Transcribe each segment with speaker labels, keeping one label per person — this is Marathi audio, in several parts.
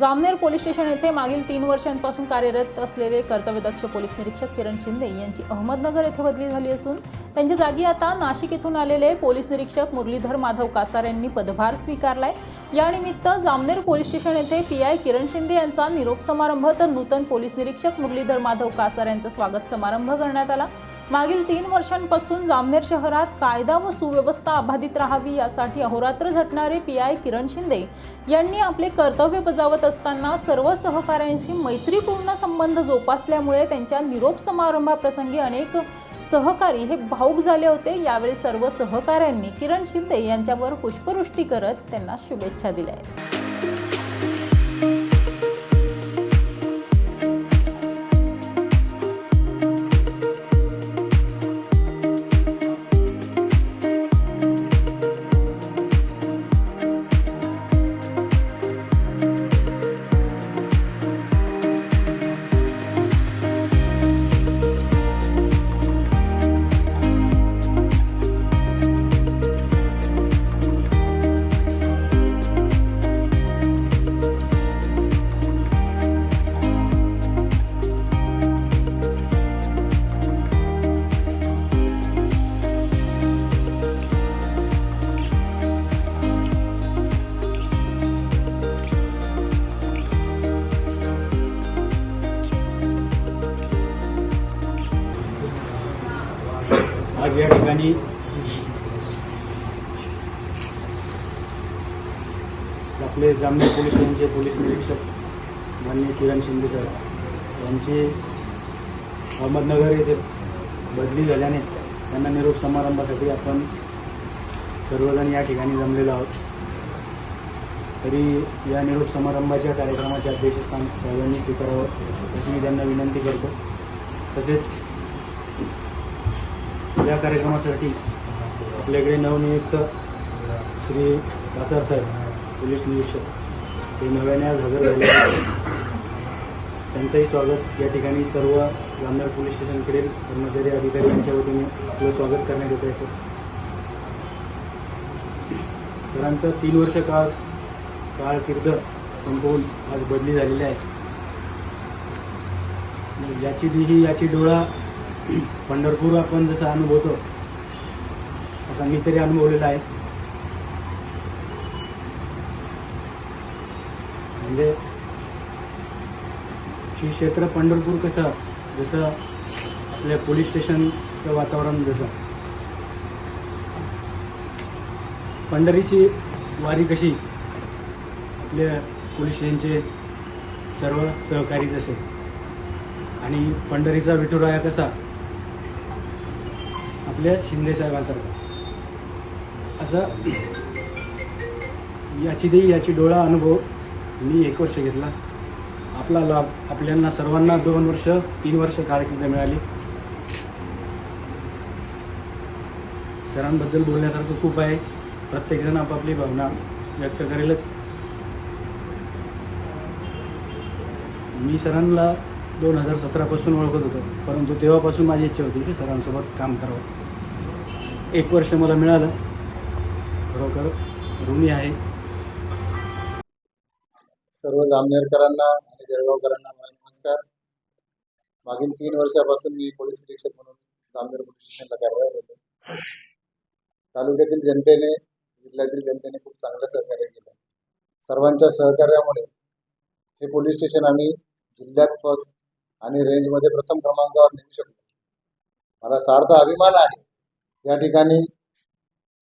Speaker 1: जामनेर पोलीस स्टेशन येथे मागील तीन वर्षांपासून कार्यरत असलेले कर्तव्यदक्ष पोलीस निरीक्षक किरण शिंदे यांची अहमदनगर येथे बदली झाली असून त्यांच्या जागी आता नाशिक येथून आलेले पोलीस निरीक्षक मुरलीधर माधव कासार यांनी पदभार स्वीकारलाय. यानिमित्त जामनेर पोलीस स्टेशन येथे पी आय किरण शिंदे यांचा निरोप समारंभ तर नूतन पोलीस निरीक्षक मुरलीधर माधव कासार यांचा स्वागत समारंभ करण्यात आला. मागील तीन वर्षांपासून जामनेर शहरात कायदा व सुव्यवस्था अबाधित राहावी यासाठी अहोरात्र झटणारे पी आय किरण शिंदे यांनी आपले कर्तव्य बजावत असताना सर्व सहकाऱ्यांशी मैत्रीपूर्ण संबंध जोपासल्यामुळे त्यांच्या निरोप समारंभाप्रसंगी अनेक सहकारी हे भाऊक झाले होते. यावेळी सर्व सहकाऱ्यांनी किरण शिंदे यांच्यावर पुष्पवृष्टी करत त्यांना शुभेच्छा दिल्या
Speaker 2: आज या ठिकाणी आपले जामनेर पोलीस यांचे पोलीस निरीक्षक माननीय किरण शिंदे सर यांची अहमदनगर येथे बदली झाल्याने त्यांना निरोप समारंभासाठी आपण सर्वजण या ठिकाणी जमलेलो आहोत. तरी या निरोप समारंभाच्या कार्यक्रमाचे अध्यक्षस्थान सर्वांनी स्वीकारावं अशी मी त्यांना विनंती करतो. तसेच या कार्यक्रमासाठी आपल्याकडे नवनियुक्त श्री कासार साहेब पोलीस निरीक्षक ते नव्याने आज हजर झाले त्यांचंही स्वागत या ठिकाणी सर्व जामनेर पोलीस स्टेशनकडील कर्मचारी अधिकारी यांच्या वतीने आपलं स्वागत करण्यात येत आहे सर. सरांचं तीन वर्ष काळ कारकिर्द संपवून आज बदली झालेली आहे. याची दिही याची डोळा पंढरपूर आपण जसं अनुभवतो असा मी तरी अनुभवलेला आहे. म्हणजे श्री क्षेत्र पंढरपूर कसं जसं आपल्या पोलीस स्टेशनचं वातावरण जसं. पंढरीची वारी कशी आपल्या पोलीस स्टेशनचे सर्व सहकारी जसे. आणि पंढरीचा विठुराया कसा आपल्या शिंदे साहेबांसारखा. असं याची देही याची डोळा अनुभव मी एक वर्ष घेतला. आपला लाभ आपल्यांना सर्वांना दोन वर्ष तीन वर्ष कार्यक्रम मिळाली. सरांबद्दल बोलण्यासारखं खूप आहे. प्रत्येकजण आपापली भावना व्यक्त करेलच. मी सरांना दोन हजार सतरापासून ओळखत होतो. परंतु तेव्हापासून माझी इच्छा होती की सरांसोबत काम करावं. एक वर्ष मला मिळालं. खरोखर ऋणी आहे.
Speaker 3: सर्व जामनेरकरांना आणि जळगावकरांना नमस्कार. मागील तीन वर्षापासून मी पोलीस निरीक्षक म्हणून जामनेर पोलीस स्टेशनला कार्यरत होतो. तालुक्यातील जनतेने जिल्ह्यातील जनतेने खूप चांगलं सहकार्य केलं. सर्वांच्या सहकार्यामुळे हे पोलीस स्टेशन आम्ही जिल्ह्यात फर्स्ट आणि रेंजमध्ये प्रथम क्रमांकावर नेऊ शकलो मला सार्थ अभिमान आहे. या ठिकाणी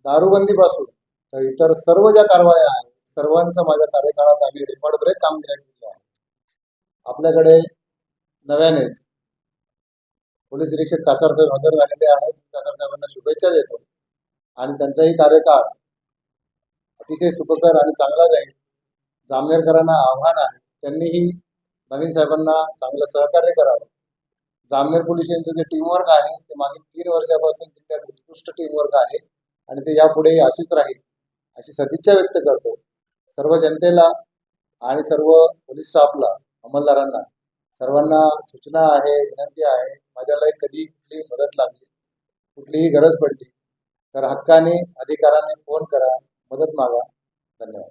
Speaker 3: दारूबंदीपासून तर इतर सर्व ज्या कारवाया आहेत सर्वांचं माझ्या कार्यकाळात आम्ही रेकॉर्ड ब्रेक कामगिऱ्या केली आहे. आपल्याकडे नव्यानेच पोलीस निरीक्षक कासार साहेब हजर झालेले आहेत. कासार साहेबांना शुभेच्छा देतो. आणि त्यांचाही कार्यकाळ अतिशय सुखकर आणि चांगला जाईल. जामनेरकरांना आव्हान आहे. त्यांनीही नवीन साहेबांना चांगलं सहकार्य करावं. जामनेर पोलीस यांचं जे टीमवर्क आहे ते मागील तीन वर्षापासून तिथल्या उत्कृष्ट टीमवर्क आहे आणि ते यापुढेही अशीच राहील अशी सदिच्छा व्यक्त करतो. सर्व जनतेला आणि सर्व पोलीस स्टाफला अंमलदारांना सर्वांना सूचना आहे विनंती आहे माझ्याला कधी कुठलीही मदत लागली कुठलीही गरज पडली तर हक्काने अधिकाराने फोन करा मदत मागा. धन्यवाद.